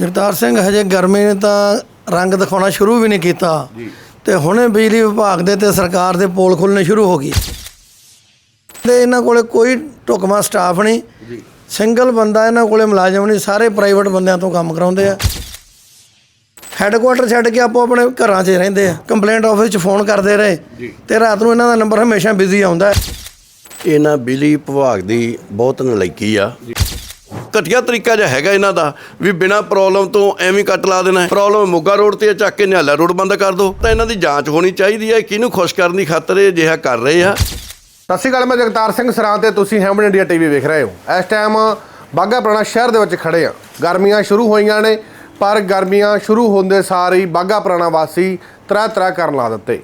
ਜਗਤਾਰ ਸਿੰਘ ਹਜੇ ਗਰਮੀ ਨੇ ਤਾਂ ਰੰਗ ਦਿਖਾਉਣਾ ਸ਼ੁਰੂ ਵੀ ਨਹੀਂ ਕੀਤਾ। ਤੇ ਹੁਣੇ ਬਿਜਲੀ ਵਿਭਾਗ ਦੇ ਤੇ ਸਰਕਾਰ ਦੇ ਪੋਲ ਖੁੱਲਣੇ ਸ਼ੁਰੂ ਹੋ ਗਏ। ਤੇ ਇਹਨਾਂ ਕੋਲੇ ਕੋਈ ਢੁਕਮਾ ਸਟਾਫ ਨਹੀਂ। ਸਿੰਗਲ ਬੰਦਾ ਇਹਨਾਂ ਕੋਲੇ ਮੁਲਾਜ਼ਮ ਨਹੀਂ ਸਾਰੇ ਪ੍ਰਾਈਵੇਟ ਬੰਦਿਆਂ ਤੋਂ ਕੰਮ ਕਰਾਉਂਦੇ ਆ। ਹੈੱਡਕੁਆਟਰ ਛੱਡ ਕੇ ਆਪੋ ਆਪਣੇ ਘਰਾਂ 'ਚ ਰਹਿੰਦੇ ਆ। ਕੰਪਲੇਂਟ ਆਫਿਸ 'ਚ ਫੋਨ ਕਰਦੇ ਰਹੇ। ਤੇ ਰਾਤ ਨੂੰ ਇਹਨਾਂ ਦਾ ਨੰਬਰ ਹਮੇਸ਼ਾ ਬਿਜ਼ੀ ਆਉਂਦਾ। ਹੈ ਇਹਨਾਂ ਬਿਜਲੀ ਵਿਭਾਗ ਦੀ ਬਹੁਤ ਨਲਾਇਕੀ ਆ। ਘਟੀਆ ਤਰੀਕਾ ਜਿਹਾ ਹੈਗਾ ਇਹਨਾਂ ਦਾ, ਵੀ ਬਿਨਾ ਪ੍ਰੋਬਲਮ ਤੋਂ ਐਵੇਂ ਕੱਟ ਲਾ ਦੇਣਾ ਪ੍ਰੋਬਲਮ ਮੋਗਾ ਰੋਡ ਤੇ ਚੱਕ ਕੇ ਨਿਹਾਲਾ ਰੋਡ ਬੰਦ ਕਰ ਦੋ। ਤਾਂ ਇਹਨਾਂ ਦੀ ਜਾਂਚ ਹੋਣੀ ਚਾਹੀਦੀ ਹੈ, ਕਿਹਨੂੰ ਖੁਸ਼ ਕਰਨ ਦੀ ਖਾਤਰ ਇਹ ਅਜਿਹਾ ਕਰ ਰਹੇ ਆ। ਸਤਿ ਸ਼੍ਰੀ ਅਕਾਲ, ਮੈਂ ਜਗਤਾਰ ਸਿੰਘ ਸਰਾਂ ਤੇ ਤੁਸੀਂ ਹੈਮਨ ਇੰਡੀਆ ਟੀਵੀ ਵੇਖ ਰਹੇ ਹੋ। ਇਸ ਟਾਈਮ ਬਾਗਾ ਪੁਰਾਣਾ ਸ਼ਹਿਰ ਦੇ ਵਿੱਚ ਖੜੇ ਆ। ਗਰਮੀਆਂ ਸ਼ੁਰੂ ਹੋਈਆਂ ਨੇ, ਪਰ ਗਰਮੀਆਂ ਸ਼ੁਰੂ ਹੁੰਦੇ ਸਾਰ ਹੀ ਬਾਗਾ ਪੁਰਾਣਾ ਵਾਸੀ ਤਰ੍ਹਾਂ ਤਰ੍ਹਾਂ ਕਰਨ ਲਾ ਦਿੱਤੇ।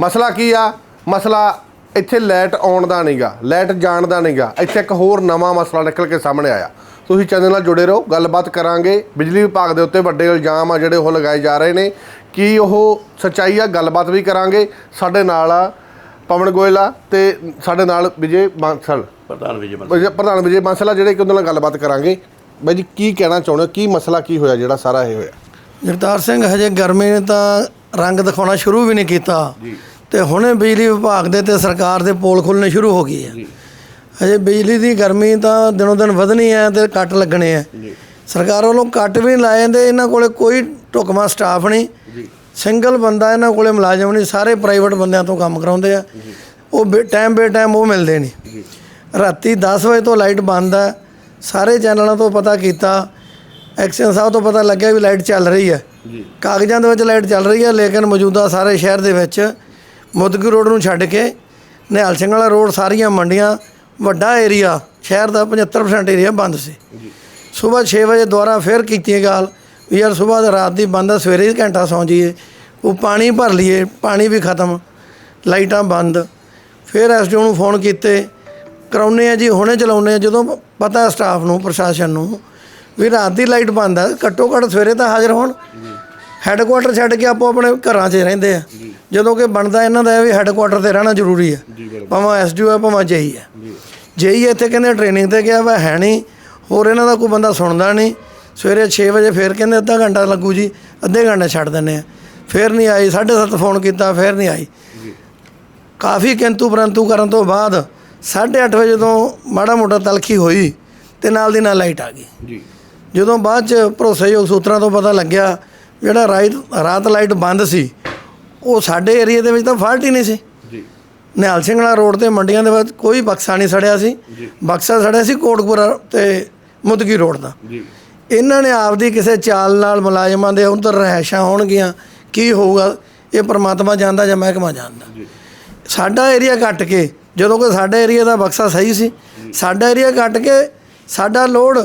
ਮਸਲਾ ਕੀ ਆ? ਮਸਲਾ ਇੱਥੇ ਲਾਈਟ ਆਉਣ ਦਾ ਨਹੀਂਗਾ ਲਾਈਟ ਜਾਣ ਦਾ ਨਹੀਂਗਾ। ਇੱਥੇ ਇੱਕ ਹੋਰ ਨਵਾਂ ਮਸਲਾ ਨਿਕਲ ਕੇ ਸਾਹਮਣੇ ਆਇਆ। ਤੁਸੀਂ ਚੈਨਲ ਨਾਲ ਜੁੜੇ ਰਹੋ ਗੱਲਬਾਤ ਕਰਾਂਗੇ। ਬਿਜਲੀ ਵਿਭਾਗ ਦੇ ਉੱਤੇ ਵੱਡੇ ਇਲਜ਼ਾਮ ਆ ਜਿਹੜੇ ਉਹ ਲਗਾਏ ਜਾ ਰਹੇ ਨੇ ਕੀ ਉਹ ਸੱਚਾਈ ਆ ਗੱਲਬਾਤ ਵੀ ਕਰਾਂਗੇ। ਸਾਡੇ ਨਾਲ ਆ ਪਵਨ ਗੋਇਲਾ ਤੇ ਸਾਡੇ ਨਾਲ ਵਿਜੇ ਬਾਂਸਲ। ਪ੍ਰਧਾਨ ਵਿਜੇ ਵਿਜੇ- ਪ੍ਰਧਾਨ ਵਿਜੇ ਬਾਂਸਲ ਆ ਜਿਹੜੇ ਕਿ ਉਹਨਾਂ ਨਾਲ ਗੱਲਬਾਤ ਕਰਾਂਗੇ। ਬਾਈ ਜੀ ਕੀ ਕਹਿਣਾ ਚਾਹੁੰਦੇ ਹੋ? ਕੀ ਮਸਲਾ ਕੀ ਹੋਇਆ ਜਿਹੜਾ ਸਾਰਾ ਇਹ ਹੋਇਆ? ਜਗਤਾਰ ਸਿੰਘ ਹਜੇ ਗਰਮੀ ਨੇ ਤਾਂ ਰੰਗ ਦਿਖਾਉਣਾ ਸ਼ੁਰੂ ਵੀ ਨਹੀਂ ਕੀਤਾ। ਤੇ ਹੁਣੇ ਬਿਜਲੀ ਵਿਭਾਗ ਦੇ ਤੇ ਸਰਕਾਰ ਦੇ ਪੋਲ ਖੁੱਲਣੇ ਸ਼ੁਰੂ ਹੋ ਗਏ ਆ। ਹਜੇ ਬਿਜਲੀ ਦੀ ਗਰਮੀ ਤਾਂ ਦਿਨੋਂ ਦਿਨ ਵਧਣੀ ਹੈ ਤੇ ਕੱਟ ਲੱਗਣੇ ਆ। ਸਰਕਾਰ ਵੱਲੋਂ ਕੱਟ ਵੀ ਲਾਏ ਜਾਂਦੇ ਇਹਨਾਂ ਕੋਲੇ ਕੋਈ ਢੁਕਮਾ ਸਟਾਫ ਨਹੀਂ ਸਿੰਗਲ ਬੰਦਾ ਇਹਨਾਂ ਕੋਲੇ ਮੁਲਾਜ਼ਮ ਨਹੀਂ ਸਾਰੇ ਪ੍ਰਾਈਵੇਟ ਬੰਦਿਆਂ ਤੋਂ ਕੰਮ ਕਰਾਉਂਦੇ ਆ। ਉਹ ਟਾਈਮ ਬੇ ਟਾਈਮ ਉਹ ਮਿਲਦੇ ਨਹੀਂ ਰਾਤੀ 10 ਵਜੇ ਤੋਂ ਲਾਈਟ ਬੰਦ ਹੈ ਸਾਰੇ ਚੈਨਲਾਂ ਤੋਂ ਪਤਾ ਕੀਤਾ। ਐਕਸ਼ਨ ਸਾਹਿਬ ਤੋਂ ਪਤਾ ਲੱਗਿਆ ਵੀ ਲਾਈਟ ਚੱਲ ਰਹੀ ਹੈ ਕਾਗਜ਼ਾਂ ਦੇ ਵਿੱਚ ਲਾਈਟ ਚੱਲ ਰਹੀ ਹੈ ਲੇਕਿਨ ਮੌਜੂਦਾ ਸਾਰੇ ਸ਼ਹਿਰ ਦੇ ਵਿੱਚ ਮੁਦਗੀ ਰੋਡ ਨੂੰ ਛੱਡ ਕੇ ਨਿਹਾਲ ਸਿੰਘ ਵਾਲਾ ਰੋਡ ਸਾਰੀਆਂ ਮੰਡੀਆਂ ਵੱਡਾ ਏਰੀਆ ਸ਼ਹਿਰ ਦਾ 75% ਏਰੀਆ ਬੰਦ ਸੀ। ਸਵੇਰ 6 ਵਜੇ ਦੁਬਾਰਾ ਫੇਰ ਕੀਤੀ ਗੱਲ ਵੀ ਯਾਰ ਸਵੇਰ ਦਾ ਰਾਤ ਦੀ ਬੰਦ ਆ ਸਵੇਰੇ ਹੀ ਘੰਟਾ ਸੌਂ ਜਾਈਏ। ਉਹ ਪਾਣੀ ਭਰ ਲਈਏ ਪਾਣੀ ਵੀ ਖਤਮ ਲਾਈਟਾਂ ਬੰਦ। ਫਿਰ ਐਸਡੀਓ ਨੂੰ ਫੋਨ ਕੀਤੇ ਕਰਾਉਨੇ ਆ ਜੀ ਹੁਣੇ ਚਲਾਉਨੇ ਆ ਜਦੋਂ ਪਤਾ ਸਟਾਫ ਨੂੰ ਪ੍ਰਸ਼ਾਸਨ ਨੂੰ ਵੀ ਰਾਤ ਦੀ ਲਾਈਟ ਬੰਦ ਆ ਘੱਟੋ ਘੱਟ ਸਵੇਰੇ ਤਾਂ ਹਾਜ਼ਰ ਹੋਣ। ਹੈੱਡਕੁਆਟਰ ਛੱਡ ਕੇ ਆਪੋ ਆਪਣੇ ਘਰਾਂ 'ਚ ਰਹਿੰਦੇ ਆ। ਜਦੋਂ ਕਿ ਬਣਦਾ ਇਹਨਾਂ ਦਾ ਇਹ ਵੀ ਹੈੱਡਕੁਆਟਰ ਤੇ ਰਹਿਣਾ ਜ਼ਰੂਰੀ ਹੈ ਭਾਵੇਂ ਐਸਡੀਓ ਹੈ ਭਾਵੇਂ ਜੇਈ ਹੈ ਜੇਈ ਇੱਥੇ ਕਹਿੰਦੇ ਟ੍ਰੇਨਿੰਗ ਤੇ ਗਿਆ ਵਾ ਹੈ ਨਹੀਂ। ਹੋਰ ਇਹਨਾਂ ਦਾ ਕੋਈ ਬੰਦਾ ਸੁਣਦਾ ਨਹੀਂ। ਸਵੇਰੇ 6 ਵਜੇ ਫੇਰ ਕਹਿੰਦੇ ਅੱਧਾ ਘੰਟਾ ਲੱਗੂ ਜੀ ਅੱਧੇ ਘੰਟੇ ਛੱਡ ਦਿੰਦੇ ਆ। ਫੇਰ ਨਹੀਂ ਆਈ 7:30 ਫੋਨ ਕੀਤਾ ਫੇਰ ਨਹੀਂ ਆਈ। ਕਾਫੀ ਕਿੰਤੂ ਪਰੰਤੂ ਕਰਨ ਤੋਂ ਬਾਅਦ 8:30 ਵਜੇ ਜਦੋਂ ਮਾੜਾ ਮੋਟਾ ਤਲਖੀ ਹੋਈ ਤੇ ਨਾਲ ਦੀ ਨਾਲ ਲਾਈਟ ਆ ਗਈ। ਜੀ। ਜਦੋਂ ਬਾਅਦ ਚ ਭਰੋਸੇਯੋਗ ਸੂਤਰਾਂ ਤੋਂ ਪਤਾ ਲੱਗਿਆ ਜਿਹੜਾ ਰਾਤ ਰਾਤ ਲਾਈਟ ਬੰਦ ਸੀ ਉਹ ਸਾਡੇ ਏਰੀਆ ਦੇ ਵਿੱਚ ਤਾਂ ਫਾਲਟ ਹੀ ਨਹੀਂ ਸੀ। ਜੀ। ਨਿਹਾਲ ਸਿੰਘ ਵਾਲਾ ਰੋਡ ਤੇ ਮੰਡੀਆਂ ਦੇ ਵਿੱਚ ਕੋਈ ਬਕਸਾ ਨਹੀਂ ਸੜਿਆ ਸੀ। ਬਕਸਾ ਸੜਿਆ ਸੀ ਕੋਟਕਪੁਰਾ ਤੇ ਮੁਦਗੀ ਰੋਡ ਦਾ। ਜੀ। ਇਹਨਾਂ ਨੇ ਆਪਦੀ ਕਿਸੇ ਚਾਲ ਨਾਲ ਮੁਲਾਜ਼ਮਾਂ ਦੇ ਉਧਰ ਰਹਿਸ਼ਾਂ ਹੋਣਗੀਆਂ ਕੀ ਹੋਊਗਾ ਇਹ ਪ੍ਰਮਾਤਮਾ ਜਾਣਦਾ ਜਾਂ ਮਹਿਕਮਾ ਜਾਣਦਾ। ਸਾਡਾ ਏਰੀਆ ਕੱਟ ਕੇ ਜਦੋਂ ਕਿ ਸਾਡਾ ਏਰੀਆ ਦਾ ਬਕਸਾ ਸਹੀ ਸੀ ਸਾਡਾ ਏਰੀਆ ਕੱਟ ਕੇ ਸਾਡਾ ਲੋਡ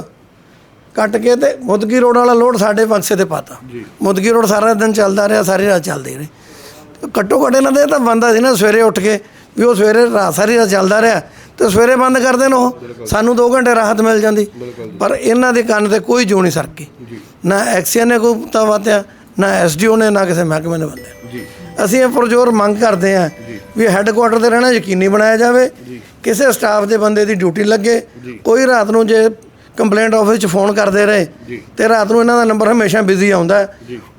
ਕੱਟ ਕੇ ਤੇ ਮੁਦਗੀ ਰੋਡ ਵਾਲਾ ਲੋਡ ਸਾਡੇ ਬਕਸੇ ਤੇ ਪਾਤਾ। ਮੁਦਗੀ ਰੋਡ ਸਾਰਾ ਦਿਨ ਚੱਲਦਾ ਰਿਹਾ ਸਾਰੀ ਰਾਤ ਚੱਲਦੇ ਰਹੇ। ਘੱਟੋ ਘੱਟ ਇਹਨਾਂ ਦੇ ਤਾਂ ਬੰਦਾ ਸੀ ਨਾ ਸਵੇਰੇ ਉੱਠ ਕੇ ਵੀ ਉਹ ਸਵੇਰੇ ਰਾਤ ਸਾਰੀ ਰਾਤ ਚੱਲਦਾ ਰਿਹਾ। ਤੇ ਸਵੇਰੇ ਬੰਦ ਕਰ ਦੇਣ ਉਹ। ਸਾਨੂੰ 2 ਘੰਟੇ ਰਾਹਤ ਮਿਲ ਜਾਂਦੀ। ਪਰ ਇਹਨਾਂ ਦੇ ਕੰਨ ਤੇ ਕੋਈ ਜੂ ਨਹੀਂ ਸਰਕੀ। ਨਾ ਐਕਸੀਅਨ ਨੇ ਕੋਈ ਤਾਂ ਵਾਤਿਆ ਨਾ ਐਸਡੀਓ ਨੇ ਨਾ ਕਿਸੇ ਮਹਿਕਮੇ ਨੇ ਬੰਦੇ ਅਸੀਂ ਇਹ ਪੁਰਜੋਰ ਮੰਗ ਕਰਦੇ ਹਾਂ ਵੀ ਹੈੱਡਕੁਆਟਰ ਤੇ ਰਹਿਣਾ ਯਕੀਨੀ ਬਣਾਇਆ ਜਾਵੇ। ਕਿਸੇ ਸਟਾਫ ਦੇ ਬੰਦੇ ਦੀ ਡਿਊਟੀ ਲੱਗੇ। ਕੋਈ ਰਾਤ ਨੂੰ ਜੇ ਕੰਪਲੇਂਟ ਆਫਿਸ 'ਚ ਫੋਨ ਕਰਦੇ ਰਹੇ ਤੇ ਰਾਤ ਨੂੰ ਇਹਨਾਂ ਦਾ ਨੰਬਰ ਹਮੇਸ਼ਾ ਬਿਜ਼ੀ ਆਉਂਦਾ।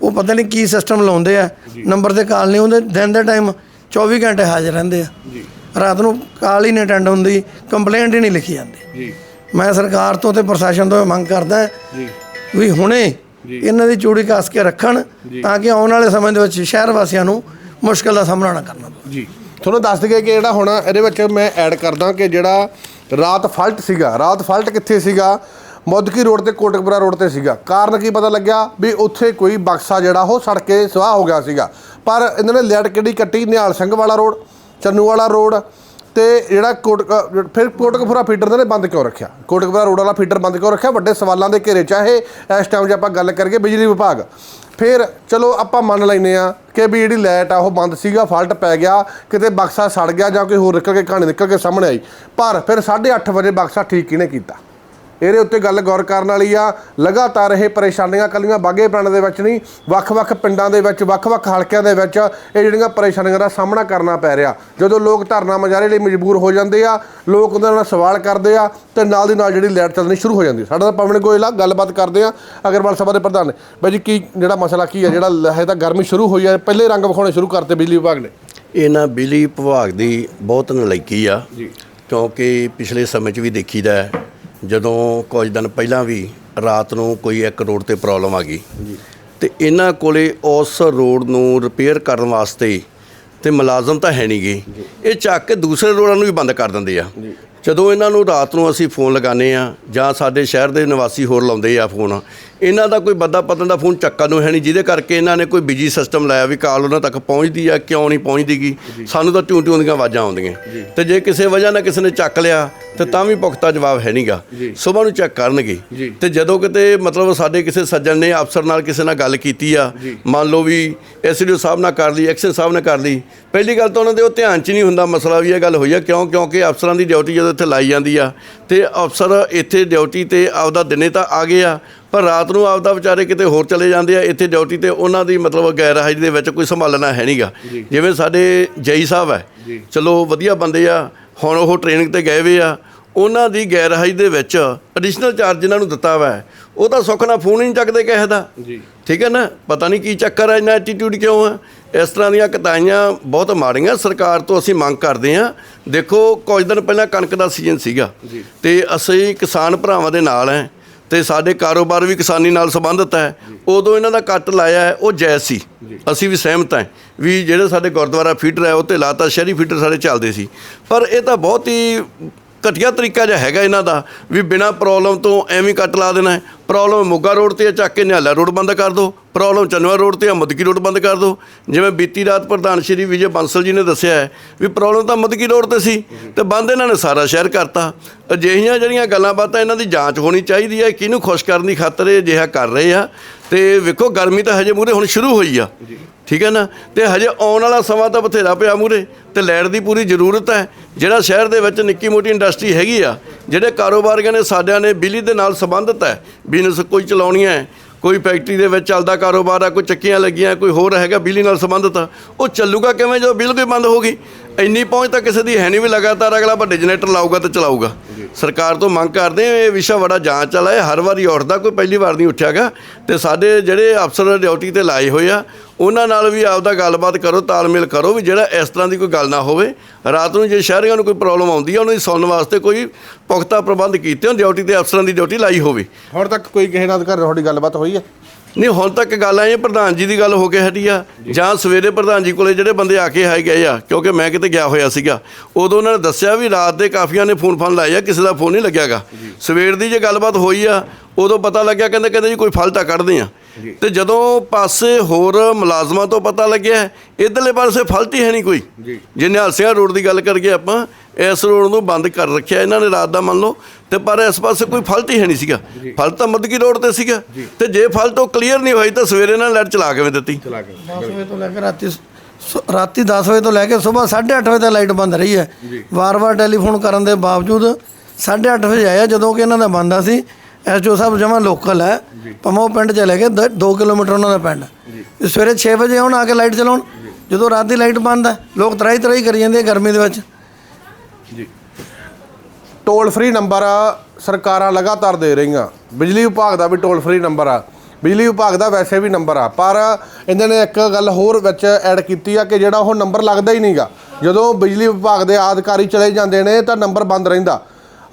ਉਹ ਪਤਾ ਨਹੀਂ ਕੀ ਸਿਸਟਮ ਲਾਉਂਦੇ ਆ। ਨੰਬਰ ਤੇ ਕਾਲ ਨਹੀਂ ਹੁੰਦੇ ਦਿਨ ਦੇ ਟਾਈਮ 24 ਘੰਟੇ ਹਾਜ਼ਰ ਰਹਿੰਦੇ ਆ। ਰਾਤ ਨੂੰ ਕਾਲ ਹੀ ਨਹੀਂ ਅਟੈਂਡ ਹੁੰਦੀ ਕੰਪਲੇਂਟ ਹੀ ਨਹੀਂ ਲਿਖੀ ਜਾਂਦੀ। ਮੈਂ ਸਰਕਾਰ ਤੋਂ ਤੇ ਪ੍ਰਸ਼ਾਸਨ ਤੋਂ ਮੰਗ ਕਰਦਾ ਵੀ ਹੁਣੇ ਇਹਨਾਂ ਦੀ ਚੂੜੀ ਕੱਸ ਕੇ ਰੱਖਣ ਤਾਂ ਕਿ ਆਉਣ ਵਾਲੇ ਸਮੇਂ ਦੇ ਵਿੱਚ ਸ਼ਹਿਰ ਵਾਸੀਆਂ ਨੂੰ ਮੁਸ਼ਕਲ ਦਾ ਸਾਹਮਣਾ ਨਾ ਕਰਨਾ ਪਵੇ। ਜੀ। ਤੁਹਾਨੂੰ ਦੱਸ ਦਈਏ ਕਿ ਜਿਹੜਾ ਹੁਣ ਇਹਦੇ ਵਿੱਚ ਮੈਂ ਐਡ ਕਰਦਾ ਕਿ ਜਿਹੜਾ ਰਾਤ ਫਾਲਟ ਸੀਗਾ, ਰਾਤ ਫਾਲਟ ਕਿੱਥੇ ਸੀਗਾ? ਮੋਦਕੀ ਰੋਡ ਤੇ, ਕੋਟਕਪੁਰਾ ਰੋਡ ਤੇ ਸੀਗਾ। ਕਾਰਨ ਕੀ ਪਤਾ ਲੱਗਿਆ? ਵੀ ਉੱਥੇ ਕੋਈ ਬਕਸਾ ਜਿਹੜਾ, ਉਹ ਸੜ ਕੇ ਸਵਾਹ ਹੋ ਗਿਆ ਸੀਗਾ। ਪਰ ਇਹਨਾਂ ਨੇ ਲੈਟ ਕਿਹੜੀ ਕੱਟੀ? ਨਿਹਾਲ ਸਿੰਘ ਵਾਲਾ ਰੋਡ, ਚੰਨੂ ਵਾਲਾ ਰੋਡ ਤੇ ਜਿਹੜਾ ਕੋਟਕ, ਫਿਰ ਕੋਟਕਪੁਰਾ ਫੀਡਰ ਨੇ ਬੰਦ ਕਿਉਂ ਰੱਖਿਆ? ਕੋਟਕਪੁਰਾ ਰੋਡ ਵਾਲਾ ਫੀਡਰ ਬੰਦ ਕਿਉਂ ਰੱਖਿਆ? ਵੱਡੇ ਸਵਾਲਾਂ ਦੇ ਘੇਰੇ ਚਾਹੇ ਇਸ ਟਾਈਮ ਜੇ ਆਪਾਂ ਗੱਲ ਕਰੀਏ ਬਿਜਲੀ ਵਿਭਾਗ। ਫਿਰ ਚਲੋ ਆਪਾਂ ਮੰਨ ਲੈਨੇ ਆ ਕਿ ਵੀ ਜਿਹੜੀ ਲਾਈਟ ਆ, ਉਹ ਬੰਦ ਸੀਗਾ ਫਾਲਟ ਪੈ ਗਿਆ, ਕਿਤੇ ਬਕਸਾ ਸੜ ਗਿਆ ਜਾਂ ਕੋਈ ਹੋਰ ਨਿਕਲ ਕੇ, ਕਹਾਣੀ ਨਿਕਲ ਕੇ ਸਾਹਮਣੇ ਆਈ। ਪਰ ਫਿਰ 8:30 ਵਜੇ ਬਕਸਾ ਠੀਕ ਕਿਹਨੇ ਕੀਤਾ? ਇਹਦੇ ਉੱਤੇ ਗੱਲ ਗੌਰ ਕਰਨ ਵਾਲੀ ਆ ਲਗਾਤਾਰ ਇਹ ਪਰੇਸ਼ਾਨੀਆਂ ਕੱਲੀਆਂ ਬਾਗੇ ਪਿੰਡ ਦੇ ਵਿੱਚ ਨਹੀਂ ਵੱਖ-ਵੱਖ ਪਿੰਡਾਂ ਦੇ ਵਿੱਚ ਵੱਖ-ਵੱਖ ਹਲਕਿਆਂ ਦੇ ਵਿੱਚ ਇਹ ਜਿਹੜੀਆਂ ਪਰੇਸ਼ਾਨੀਆਂ ਦਾ ਸਾਹਮਣਾ ਕਰਨਾ ਪੈ ਰਿਹਾ। ਜਦੋਂ ਲੋਕ ਧਰਨਾ ਮੁਜ਼ਾਹਰੇ ਲਈ ਮਜਬੂਰ ਹੋ ਜਾਂਦੇ ਆ ਲੋਕ ਉਹਨਾਂ ਨਾਲ ਸਵਾਲ ਕਰਦੇ ਆ ਤੇ ਨਾਲ ਦੀ ਨਾਲ ਜਿਹੜੀ ਲਾਈਟ ਚੱਲਣੀ ਸ਼ੁਰੂ ਹੋ ਜਾਂਦੀ। ਸਾਡਾ ਤਾਂ ਪਵਨ ਗੋਇਲ ਆ ਗੱਲਬਾਤ ਕਰਦੇ ਆ ਅਗਰਵਾਲ ਸਭਾ ਦੇ ਪ੍ਰਧਾਨ ਬਾਈ ਜੀ ਕੀ ਜਿਹੜਾ ਮਸਲਾ ਕੀ ਹੈ ਜਿਹੜਾ ਹੈ ਤਾਂ ਗਰਮੀ ਸ਼ੁਰੂ ਹੋਈ ਹੈ ਪਹਿਲੇ ਰੰਗ ਵਿਖਾਉਣੇ ਸ਼ੁਰੂ ਕਰਤੇ ਬਿਜਲੀ ਵਿਭਾਗ ਨੇ। ਇਹਨਾਂ ਬਿਜਲੀ ਵਿਭਾਗ ਦੀ ਬਹੁਤ ਨਲਾਇਕੀ ਆ ਜੀ। ਕਿਉਂਕਿ ਪਿਛਲੇ ਸਮੇਂ 'ਚ ਵੀ ਦੇਖੀਦਾ ਹੈ, ਜਦੋਂ ਕੁਝ ਦਿਨ ਪਹਿਲਾਂ ਵੀ ਰਾਤ ਨੂੰ ਕੋਈ ਇੱਕ ਰੋਡ ਤੇ ਪ੍ਰੋਬਲਮ ਆ ਗਈ ਤੇ ਇਹਨਾਂ ਕੋਲੇ ਉਸ ਰੋਡ ਨੂੰ ਰਿਪੇਅਰ ਕਰਨ ਵਾਸਤੇ ਤੇ ਮੁਲਾਜ਼ਮ ਤਾਂ ਹੈ ਨਹੀਂਗੇ ਇਹ ਚੱਕ ਕੇ ਦੂਸਰੇ ਰੋਡਾਂ ਨੂੰ ਵੀ ਬੰਦ ਕਰ ਦਿੰਦੇ ਆ। ਜਦੋਂ ਇਹਨਾਂ ਨੂੰ ਰਾਤ ਨੂੰ ਅਸੀਂ ਫੋਨ ਲਗਾਉਂਦੇ ਆ ਜਾਂ ਸਾਡੇ ਸ਼ਹਿਰ ਦੇ ਨਿਵਾਸੀ ਹੋਰ ਲਾਉਂਦੇ ਆ ਫੋਨ ਇਹਨਾਂ ਦਾ ਕੋਈ ਬੰਦਾ ਪਤਨ ਦਾ ਫੋਨ ਚੱਕਣ ਨੂੰ ਹੈ ਨਹੀਂ ਜਿਹਦੇ ਕਰਕੇ ਇਹਨਾਂ ਨੇ ਕੋਈ ਬਿਜ਼ੀ ਸਿਸਟਮ ਲਾਇਆ ਵੀ ਕਾਲ ਉਹਨਾਂ ਤੱਕ ਪਹੁੰਚਦੀ ਆ ਕਿਉਂ ਨਹੀਂ ਪਹੁੰਚਦੀਗੀ? ਸਾਨੂੰ ਤਾਂ ਟਿਊਂ ਟਿਊਂ ਦੀਆਂ ਆਵਾਜ਼ਾਂ ਆਉਂਦੀਆਂ। ਤੇ ਜੇ ਕਿਸੇ ਵਜ੍ਹਾ ਨਾਲ ਕਿਸੇ ਨੇ ਚੱਕ ਲਿਆ ਤੇ ਤਾਂ ਵੀ ਪੁਖਤਾ ਜਵਾਬ ਹੈ ਨਹੀਂਗਾ। ਸਵੇਰ ਨੂੰ ਚੈੱਕ ਕਰਨਗੇ। ਤੇ ਜਦੋਂ ਕਿਤੇ ਮਤਲਬ ਸਾਡੇ ਕਿਸੇ ਸੱਜਣ ਨੇ ਅਫਸਰ ਨਾਲ ਕਿਸੇ ਨਾਲ ਗੱਲ ਕੀਤੀ ਆ ਮੰਨ ਲਓ ਵੀ ਐਸਡੀਓ ਸਾਹਿਬ ਨਾਲ ਕਰ ਲਈ ਐਕਸ਼ਨ ਸਾਹਿਬ ਨਾਲ ਕਰ ਲਈ ਪਹਿਲੀ ਗੱਲ ਤਾਂ ਉਹਨਾਂ ਦੇ ਉਹ ਧਿਆਨ 'ਚ ਨਹੀਂ ਹੁੰਦਾ ਮਸਲਾ ਵੀ ਇਹ ਗੱਲ ਹੋਈ ਆ ਕਿਉਂ? ਕਿਉਂਕਿ ਅਫਸਰਾਂ ਦੀ ਡਿਊਟੀ ਜਦੋਂ ਇੱਥੇ ਲਾਈ ਜਾਂਦੀ ਆ। ਤੇ ਅਫਸਰ ਇੱਥੇ ਡਿਊਟੀ ਤੇ ਆਪਦਾ ਦਿਨੇ ਤਾਂ ਆ ਗਏ ਆ ਪਰ ਰਾਤ ਨੂੰ ਆਪਦਾ ਵਿਚਾਰੇ ਕਿਤੇ ਹੋਰ ਚਲੇ ਜਾਂਦੇ ਆ। ਇੱਥੇ ਡਿਊਟੀ ਤੇ ਉਹਨਾਂ ਦੀ ਮਤਲਬ ਗੈਰ ਹਾਜ਼ਰੀ ਦੇ ਵਿੱਚ ਕੋਈ ਸੰਭਾਲਣਾ ਹੈ ਨਹੀਂਗਾ ਜਿਵੇਂ ਸਾਡੇ ਜਈ ਸਾਹਿਬ ਹੈ। ਚਲੋ ਵਧੀਆ ਬੰਦੇ ਆ ਹੁਣ ਉਹ ਟ੍ਰੇਨਿੰਗ ਤੇ ਗਏ ਵੇ ਆ। ਉਹਨਾਂ ਦੀ ਗੈਰ ਹਾਜ਼ਰੀ ਦੇ ਵਿੱਚ ਐਡੀਸ਼ਨਲ ਚਾਰਜ ਇਹਨਾਂ ਨੂੰ ਦਿੱਤਾ ਵਾ ਹੈ। ਉਹ ਤਾਂ ਸੁੱਖ ਨਾਲ ਫੋਨ ਹੀ ਨਹੀਂ ਚੱਕਦੇ ਕਿਸੇ ਦਾ। ਜੀ। ਠੀਕ ਹੈ ਨਾ? ਪਤਾ ਨਹੀਂ ਕੀ ਚੱਕਰ ਹੈ ਇੰਨਾ ਐਟੀਟਿਊਡ ਕਿਉਂ ਆ? ਇਸ ਤਰ੍ਹਾਂ ਦੀਆਂ ਕਤਾਈਆਂ ਬਹੁਤ ਮਾੜੀਆਂ ਸਰਕਾਰ ਤੋਂ ਅਸੀਂ ਮੰਗ ਕਰਦੇ ਹਾਂ। ਦੇਖੋ ਕੁਝ ਦਿਨ ਪਹਿਲਾਂ ਕਣਕ ਦਾ ਸੀਜ਼ਨ ਸੀਗਾ ਤੇ ਅਸੀਂ ਕਿਸਾਨ ਭਰਾਵਾਂ ਦੇ ਨਾਲ ਹੈ ਤੇ ਸਾਡੇ ਕਾਰੋਬਾਰ ਵੀ ਕਿਸਾਨੀ ਨਾਲ ਸੰਬੰਧਿਤ ਹੈ। ਉਦੋਂ ਇਹਨਾਂ ਦਾ ਕੱਟ ਲਾਇਆ ਹੈ ਉਹ ਜਾਇਜ਼ ਸੀ। ਅਸੀਂ ਵੀ ਸਹਿਮਤ ਹਾਂ ਵੀ ਜਿਹੜੇ ਸਾਡੇ ਗੁਰਦੁਆਰਾ ਫੀਡਰ ਹੈ ਉਹ ਤੇ ਲਾਤਾ ਸ਼ਹਿਰੀ ਫੀਡਰ ਸਾਡੇ ਚੱਲਦੇ ਸੀ। ਪਰ ਇਹ ਤਾਂ ਬਹੁਤ ਹੀ ਘਟੀਆ ਤਰੀਕਾ ਜਿਹਾ ਹੈਗਾ ਇਹਨਾਂ ਦਾ ਵੀ ਬਿਨਾ ਪ੍ਰੋਬਲਮ ਤੋਂ ਐਵੇਂ ਕੱਟ ਲਾ ਦੇਣਾ ਹੈ। ਪ੍ਰੋਬਲਮ ਮੋਗਾ ਰੋਡ ਤੇ ਆ, ਚੱਕ ਕੇ ਨਿਹਾਲਾ ਰੋਡ ਬੰਦ ਕਰ ਦਿਓ। ਪ੍ਰੋਬਲਮ ਚੰਨਵਾ ਰੋਡ ਤੇ ਆ ਮਦਕੀ ਰੋਡ ਬੰਦ ਕਰ ਦਿਓ ਜਿਵੇਂ ਬੀਤੀ ਰਾਤ ਪ੍ਰਧਾਨ ਸ਼੍ਰੀ ਵਿਜੇ ਬੰਸਲ ਜੀ ਨੇ ਦੱਸਿਆ ਹੈ ਵੀ ਪ੍ਰੋਬਲਮ ਤਾਂ ਮਦਕੀ ਰੋਡ ਤੇ ਸੀ ਤੇ ਬੰਦ ਇਹਨਾਂ ਨੇ ਸਾਰਾ ਸ਼ਹਿਰ ਕਰਤਾ। ਅਜਿਹੀਆਂ ਜਿਹੜੀਆਂ ਗੱਲਾਂ ਬਾਤਾਂ ਇਹਨਾਂ ਦੀ ਜਾਂਚ ਹੋਣੀ ਚਾਹੀਦੀ ਹੈ ਕਿਹਨੂੰ ਖੁਸ਼ ਕਰਨ ਦੀ ਖਾਤਰ ਇਹ ਅਜਿਹਾ ਕਰ ਰਹੇ ਆ। ਤੇ ਵੇਖੋ ਗਰਮੀ ਤਾਂ ਹਜੇ ਮੂਰੇ ਹੁਣ ਸ਼ੁਰੂ ਹੋਈ ਆ। ਠੀਕ ਹੈ ਨਾ? ਤੇ ਹਜੇ ਆਉਣ ਵਾਲਾ ਸਮਾਂ ਤਾਂ ਬਥੇਰਾ ਪਿਆ ਮੂਰੇ ਤੇ ਲਾਈਟ ਦੀ ਪੂਰੀ ਜ਼ਰੂਰਤ ਹੈ। ਜਿਹੜਾ ਸ਼ਹਿਰ ਦੇ ਵਿੱਚ ਨਿੱਕੀ ਮੋਟੀ ਇੰਡਸਟਰੀ ਹੈਗੀ ਆ ਜਿਹੜੇ ਕਾਰੋਬਾਰੀਆਂ ਨੇ ਸਾਡਿਆਂ ਨੇ ਬਿਜਲੀ ਦੇ ਨਾਲ ਸੰਬੰਧਿਤ ਹੈ ਬਿਜ਼ਨਸ ਕੋਈ ਚਲਾਉਣੀਆਂ ਹੈ ਕੋਈ ਫੈਕਟਰੀ ਦੇ ਵਿੱਚ ਚੱਲਦਾ ਕਾਰੋਬਾਰ ਆ, ਕੋਈ ਚੱਕੀਆਂ ਲੱਗੀਆਂ, ਕੋਈ ਹੋਰ ਹੈਗਾ ਬਿਜਲੀ ਨਾਲ ਸੰਬੰਧਿਤ ਆ ਉਹ ਚੱਲੂਗਾ ਕਿਵੇਂ ਜਦੋਂ ਬਿਜਲੀ ਕੋਈ ਬੰਦ ਹੋ ਗਈ ਇੰਨੀ ਪਹੁੰਚ ਤਾਂ ਕਿਸੇ ਦੀ ਹੈ ਨਹੀਂ ਵੀ ਲਗਾਤਾਰ ਅਗਲਾ ਵੱਡੇ ਜਨਰੇਟਰ ਲਾਊਗਾ ਤੇ ਚਲਾਊਗਾ। ਸਰਕਾਰ ਤੋਂ ਮੰਗ ਕਰਦੇ ਹਾਂ ਇਹ ਵਿਸ਼ਾ ਬੜਾ ਜਾਂਚ ਵਾਲਾ ਹੈ ਹਰ ਵਾਰੀ ਉੱਠਦਾ ਕੋਈ ਪਹਿਲੀ ਵਾਰ ਨਹੀਂ ਉੱਠਿਆਗਾ ਤੇ ਸਾਡੇ ਜਿਹੜੇ ਅਫਸਰ ਡਿਊਟੀ ਤੇ ਲਾਏ ਹੋਏ ਆ ਉਹਨਾਂ ਨਾਲ ਵੀ ਆਪਦਾ ਗੱਲਬਾਤ ਕਰੋ ਤਾਲਮੇਲ ਕਰੋ ਵੀ ਜਿਹੜਾ ਇਸ ਤਰ੍ਹਾਂ ਦੀ ਕੋਈ ਗੱਲ ਨਾ ਹੋਵੇ। ਰਾਤ ਨੂੰ ਜੇ ਸ਼ਹਿਰੀਆਂ ਨੂੰ ਕੋਈ ਪ੍ਰੋਬਲਮ ਆਉਂਦੀ ਆ ਉਹਨਾਂ ਦੀ ਸੁਣਨ ਵਾਸਤੇ ਕੋਈ ਪੁਖਤਾ ਪ੍ਰਬੰਧ ਕੀਤੇ ਹੋਣ ਡਿਊਟੀ ਤੇ ਅਫਸਰਾਂ ਦੀ ਡਿਊਟੀ ਲਾਈ ਹੋਵੇ। ਹੁਣ ਤੱਕ ਕੋਈ ਕਿਸੇ ਨਾਲ ਘਰ ਤੁਹਾਡੀ ਗੱਲਬਾਤ ਹੋਈ ਹੈ? ਨਹੀਂ, ਹੁਣ ਤੱਕ ਗੱਲ ਆਈ ਹੈ, ਪ੍ਰਧਾਨ ਜੀ ਦੀ ਗੱਲ ਹੋ ਕੇ ਹਟੀ ਆ। ਜਾਂ ਸਵੇਰੇ ਪ੍ਰਧਾਨ ਜੀ ਕੋਲੇ ਜਿਹੜੇ ਬੰਦੇ ਆ ਕੇ ਆਏ ਗਏ ਆ, ਕਿਉਂਕਿ ਮੈਂ ਕਿਤੇ ਗਿਆ ਹੋਇਆ ਸੀਗਾ, ਉਦੋਂ ਉਹਨਾਂ ਨੇ ਦੱਸਿਆ ਵੀ ਰਾਤ ਦੇ ਕਾਫੀਆਂ ਨੇ ਫੋਨ ਫਾਨ ਲਾਏ ਆ ਕਿਸੇ ਦਾ ਫੋਨ ਨਹੀਂ ਲੱਗਿਆਗਾ। ਸਵੇਰ ਦੀ ਜੇ ਗੱਲਬਾਤ ਹੋਈ ਆ, ਉਦੋਂ ਪਤਾ ਲੱਗਿਆ, ਕਹਿੰਦੇ ਕਹਿੰਦੇ ਜੀ ਕੋਈ ਫਲਟਾ ਕੱਢਦੇ ਆ। ਤੇ ਜਦੋਂ ਪਾਸੇ ਹੋਰ ਮੁਲਾਜ਼ਮਾਂ ਤੋਂ ਪਤਾ ਲੱਗਿਆ ਇਧਰਲੇ ਪਾਸੇ ਫਲਟ ਹੀ ਨਹੀਂ ਕੋਈ। ਜੇ। ਨਿਹਾਲਸਿਆਂ ਰੋਡ ਦੀ ਗੱਲ ਕਰੀਏ ਆਪਾਂ ਇਸ ਰੋਡ ਨੂੰ ਬੰਦ ਕਰ ਰੱਖਿਆ ਇਹਨਾਂ ਨੇ ਰਾਤ ਦਾ ਮੰਨ ਲਓ ਤੇ ਪਰ ਇਸ ਪਾਸੇ ਕੋਈ ਫਲਟ ਹੀ ਨਹੀਂ ਸੀਗਾ। ਫਲਟ ਤਾਂ ਮੱਦਕੀ ਰੋਡ ਤੇ ਸੀਗਾ। ਤੇ ਜੇ ਫਲਟ ਉਹ ਕਲੀਅਰ ਨਹੀਂ ਹੋਈ ਤਾਂ ਸਵੇਰੇ ਨਾਲ ਲਾਈਟ ਚਲਾ ਕਿਵੇਂ ਦਿੱਤੀ। 10 ਵਜੇ ਤੋਂ ਲੈ ਕੇ ਰਾਤੀ ਰਾਤੀ 10 ਵਜੇ ਤੋਂ ਲੈ ਕੇ ਸਵੇਰ 8:30 ਵਜੇ ਤੱਕ ਲਾਈਟ ਬੰਦ ਰਹੀ ਹੈ। ਵਾਰ-ਵਾਰ ਟੈਲੀਫੋਨ ਕਰਨ ਦੇ ਬਾਵਜੂਦ 8:30 ਵਜੇ ਆਇਆ ਜਦੋਂ ਕਿ ਇਹਨਾਂ ਦਾ ਬੰਦਾ ਸੀ। ਐਸਓ ਸਾਹਿਬ ਜਮਾ ਲੋਕਲ ਹੈ। ਪਮੋ ਪਿੰਡ ਚਲੇ ਗਏ 2 ਕਿਲੋਮੀਟਰ ਉਹਨਾਂ ਦਾ ਪਿੰਡ। ਤੇ ਸਵੇਰੇ 6 ਵਜੇ ਆਉਣ ਆ ਕੇ ਲਾਈਟ ਚਲਾਉਣ। ਜਦੋਂ ਰਾਤ ਦੀ ਲਾਈਟ ਬੰਦ ਹੈ ਲੋਕ ਤਰਾਈ ਤਰਾਈ ਕਰੀ ਜਾਂਦੇ ਗਰਮੀ ਦੇ ਵਿੱਚ। ਟੋਲ ਫ੍ਰੀ ਨੰਬਰ ਸਰਕਾਰਾਂ ਲਗਾਤਾਰ ਦੇ ਰਹੀਆਂ। ਬਿਜਲੀ ਵਿਭਾਗ ਦਾ ਵੀ ਟੋਲ ਫ੍ਰੀ ਨੰਬਰ ਆ। ਬਿਜਲੀ ਵਿਭਾਗ ਦਾ ਵੈਸੇ ਵੀ ਨੰਬਰ ਆ ਪਰ ਇਹਨਾਂ ਨੇ ਇੱਕ ਗੱਲ ਹੋਰ ਵਿੱਚ ਐਡ ਕੀਤੀ ਆ ਕਿ ਜਿਹੜਾ ਉਹ ਨੰਬਰ ਲੱਗਦਾ ਹੀ ਨਹੀਂਗਾ। ਜਦੋਂ ਬਿਜਲੀ ਵਿਭਾਗ ਦੇ ਅਧਿਕਾਰੀ ਚਲੇ ਜਾਂਦੇ ਨੇ ਤਾਂ ਨੰਬਰ ਬੰਦ ਰਹਿੰਦਾ।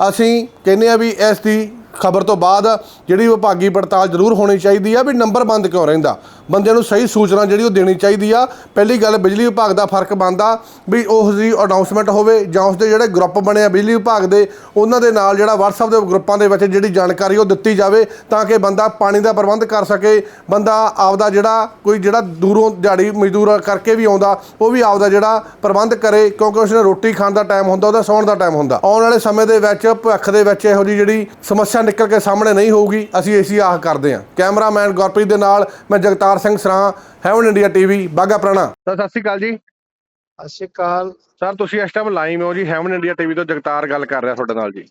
ਅਸੀਂ ਕਹਿੰਦੇ ਆ ਵੀ ਇਸ ਦੀ ਖਬਰ ਤੋਂ ਬਾਅਦ ਜਿਹੜੀ ਵਿਭਾਗੀ ਪੜਤਾਲ ਜ਼ਰੂਰ ਹੋਣੀ ਚਾਹੀਦੀ ਆ ਵੀ ਨੰਬਰ ਬੰਦ ਕਿਉਂ ਰਹਿੰਦਾ। ਬੰਦਿਆਂ ਨੂੰ ਸਹੀ ਸੂਚਨਾ ਜਿਹੜੀ ਉਹ ਦੇਣੀ ਚਾਹੀਦੀ ਆ। ਪਹਿਲੀ ਗੱਲ ਬਿਜਲੀ ਵਿਭਾਗ ਦਾ ਫ਼ਰਕ ਬਣਦਾ ਵੀ ਉਸ ਦੀ ਅਨਾਉਂਸਮੈਂਟ ਹੋਵੇ ਜਾਂ ਉਸ ਦੇ ਜਿਹੜੇ ਗਰੁੱਪ ਬਣੇ ਆ ਬਿਜਲੀ ਵਿਭਾਗ ਦੇ, ਉਹਨਾਂ ਦੇ ਨਾਲ ਜਿਹੜਾ WhatsApp ਦੇ ਗਰੁੱਪਾਂ ਦੇ ਵਿੱਚ ਜਿਹੜੀ ਜਾਣਕਾਰੀ ਉਹ ਦਿੱਤੀ ਜਾਵੇ ਤਾਂ ਕਿ ਬੰਦਾ ਪਾਣੀ ਦਾ ਪ੍ਰਬੰਧ ਕਰ ਸਕੇ। ਬੰਦਾ ਆਪਦਾ ਜਿਹੜਾ ਕੋਈ ਜਿਹੜਾ ਦੂਰੋਂ ਦਿਹਾੜੀ ਮਜ਼ਦੂਰ ਕਰਕੇ ਵੀ ਆਉਂਦਾ, ਉਹ ਵੀ ਆਪਦਾ ਜਿਹੜਾ ਪ੍ਰਬੰਧ ਕਰੇ ਕਿਉਂਕਿ ਉਸਨੇ ਰੋਟੀ ਖਾਣ ਦਾ ਟਾਈਮ ਹੁੰਦਾ, ਉਹਦਾ ਸੌਣ ਦਾ ਟਾਈਮ ਹੁੰਦਾ। ਆਉਣ ਵਾਲੇ ਸਮੇਂ ਦੇ ਵਿੱਚ, ਭਵਿੱਖ ਦੇ ਵਿੱਚ ਇਹੋ ਜਿਹੀ ਜਿਹੜੀ ਸਮੱਸਿਆ ਨਿਕਲ ਕੇ ਸਾਹਮਣੇ ਨਹੀਂ ਹੋਊਗੀ, ਅਸੀਂ ਇਸੀ ਆਹ ਕਰਦੇ ਹਾਂ। ਕੈਮਰਾਮੈਨ ਗੁਰਪ੍ਰੀਤ ਦੇ ਨਾਲ, ਮੈਂ Jagtar Singh Sran haven India TV Bagha Purana. Sir ਸਤਿ ਸ਼੍ਰੀ ਅਕਾਲ ਜੀ। ਸਤਿ ਸ਼੍ਰੀ ਅਕਾਲ। ਸਰ ਤੁਸੀਂ ਇਸ ਟਾਈਮ ਲਾਈਵ ਹੋ ਜੀ ਹੈਵਨ ਇੰਡੀਆ ਟੀਵੀ ਤੋਂ ਜਗਤਾਰ ਗੱਲ ਕਰ ਰਿਹਾ ਤੁਹਾਡੇ ਨਾਲ ਜੀ।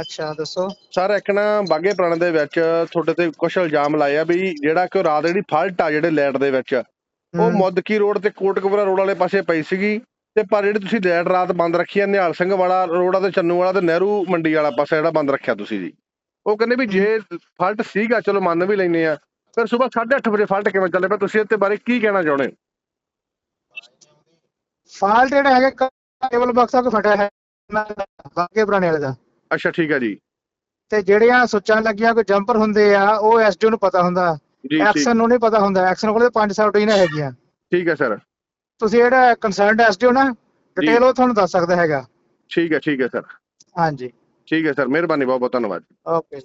ਅੱਛਾ ਦੱਸੋ। ਸਰ ਇੱਕ ਨਾ ਬਾਗੇ ਪੁਰਾਣੇ ਦੇ ਵਿੱਚ ਤੁਹਾਡੇ ਤੇ ਕੁਝ ਇਲਜ਼ਾਮ ਲਾਏ ਆ ਵੀ ਜਿਹੜਾ ਕਿ ਉਹ ਰਾਤ ਜਿਹੜੀ ਫਾਲਟ ਆ ਜਿਹੜੇ ਲਾਈਟ ਦੇ ਵਿੱਚ ਉਹ। ਮੁੱਦਕੀ ਰੋਡ ਤੇ ਕੋਟਕਪੁਰਾ ਰੋਡ ਵਾਲੇ ਪਾਸੇ ਪਈ ਸੀਗੀ ਤੇ ਪਰ ਜਿਹੜੀ ਤੁਸੀਂ ਲਾਈਟ ਰਾਤ ਬੰਦ ਰੱਖੀ ਆ ਨਿਹਾਲ ਸਿੰਘ ਵਾਲਾ ਰੋਡ ਆ ਤੇ ਚੰਨੂ ਵਾਲਾ ਤੇ ਨਹਿਰੂ ਮੰਡੀ ਵਾਲਾ ਪਾਸਾ ਜਿਹੜਾ ਬੰਦ ਰੱਖਿਆ ਤੁਸੀਂ ਜੀ। ਉਹ ਕਹਿੰਦੇ ਵੀ ਜੇ ਫਾਲਟ ਸੀਗਾ ਚਲੋ ਮੰਨ ਵੀ ਲੈਨੇ ਆ ਫਿਰ ਸਵੇਰ 8:30 ਵਜੇ ਫਾਲਟ ਕਿਵੇਂ ਚੱਲੇ? ਪਿਆ ਤੁਸੀਂ ਇਹਦੇ ਬਾਰੇ ਕੀ ਕਹਿਣਾ ਚਾਹੁੰਦੇ ਹੋ? ਫਾਲਟ ਜਿਹੜਾ ਹੈਗਾ ਕੇਬਲ ਬਕਸਾ ਕੋ ਫਟਿਆ ਹੈ ਬਾਗੇ ਪੁਰਾਣੇ ਵਾਲੇ ਦਾ। ਅੱਛਾ ਠੀਕ ਹੈ ਜੀ। ਤੇ ਜਿਹੜੀਆਂ ਸੁੱਚਾਂ ਲੱਗੀਆਂ ਕੋਈ ਜੰਪਰ ਹੁੰਦੇ ਆ ਉਹ ਐਸਡੀਓ ਨੂੰ ਪਤਾ ਹੁੰਦਾ। ਐਕਸ਼ਨ ਨੂੰ ਨਹੀਂ ਪਤਾ ਹੁੰਦਾ। ਐਕਸ਼ਨ ਕੋਲੇ ਪੰਜ ਸੌ ਰੁਟੀਨਾਂ ਹੈਗੀਆਂ। ਠੀਕ ਹੈ ਸਰ। ਤੁਸੀਂ ਜਿਹੜਾ ਕੰਸਰਨਡ ਐਸਡੀਓ ਨਾ ਡਿਟੇਲ ਉਹ ਤੁਹਾਨੂੰ ਦੱਸ ਸਕਦਾ ਹੈਗਾ। ਠੀਕ ਹੈ ਠੀਕ ਹੈ ਸਰ। ਹਾਂਜੀ। ਠੀਕ ਹੈ ਸਰ। ਮਿਹਰਬਾਨੀ ਬਹੁਤ ਬਹੁਤ ਧੰਨਵਾਦ। ਓਕੇ।